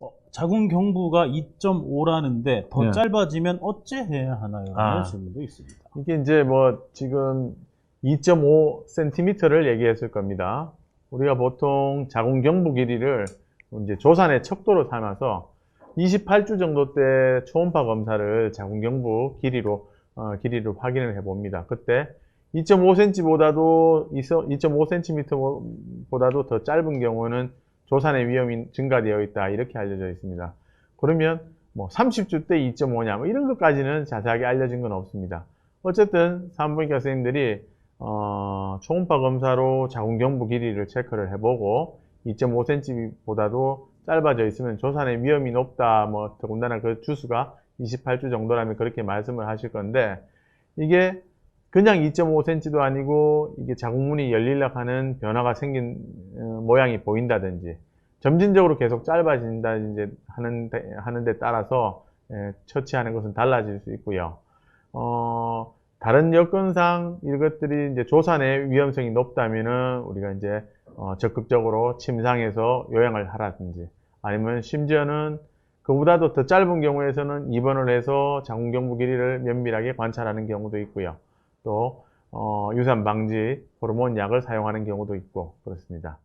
어, 자궁 경부가 2.5라는데 더 네. 짧아지면 어째 해야 하나요? 라는 아. 질문도 있습니다. 이게 이제 뭐 지금 2.5cm를 얘기했을 겁니다. 우리가 보통 자궁 경부 길이를 이제 조산의 척도로 삼아서 28주 정도 때 초음파 검사를 자궁 경부 길이로 어, 길이를 확인을 해 봅니다. 그때 2.5cm보다도 2.5cm보다도 더 짧은 경우는 조산의 위험이 증가되어 있다 이렇게 알려져 있습니다. 그러면 뭐 30주 때 2.5냐 뭐 이런 것까지는 자세하게 알려진 건 없습니다. 어쨌든 산부인과 선생님들이 어, 초음파 검사로 자궁 경부 길이를 체크를 해보고 2.5cm보다도 짧아져 있으면 조산의 위험이 높다. 뭐 더군다나 그 주수가 28주 정도라면 그렇게 말씀을 하실 건데 이게 그냥 2.5cm도 아니고 이게 자궁문이 열리려고 하는 변화가 생긴 어, 모양이 보인다든지 점진적으로 계속 짧아진다 이제 하는 데 하는 데 따라서 예, 처치하는 것은 달라질 수 있고요. 어, 다른 여건상 이것들이 이제 조산의 위험성이 높다면은 우리가 이제 어, 적극적으로 침상에서 요양을 하라든지 아니면 심지어는 그보다도 더 짧은 경우에서는 입원을 해서 자궁경부 길이를 면밀하게 관찰하는 경우도 있고요. 또 어, 유산 방지 호르몬 약을 사용하는 경우도 있고 그렇습니다.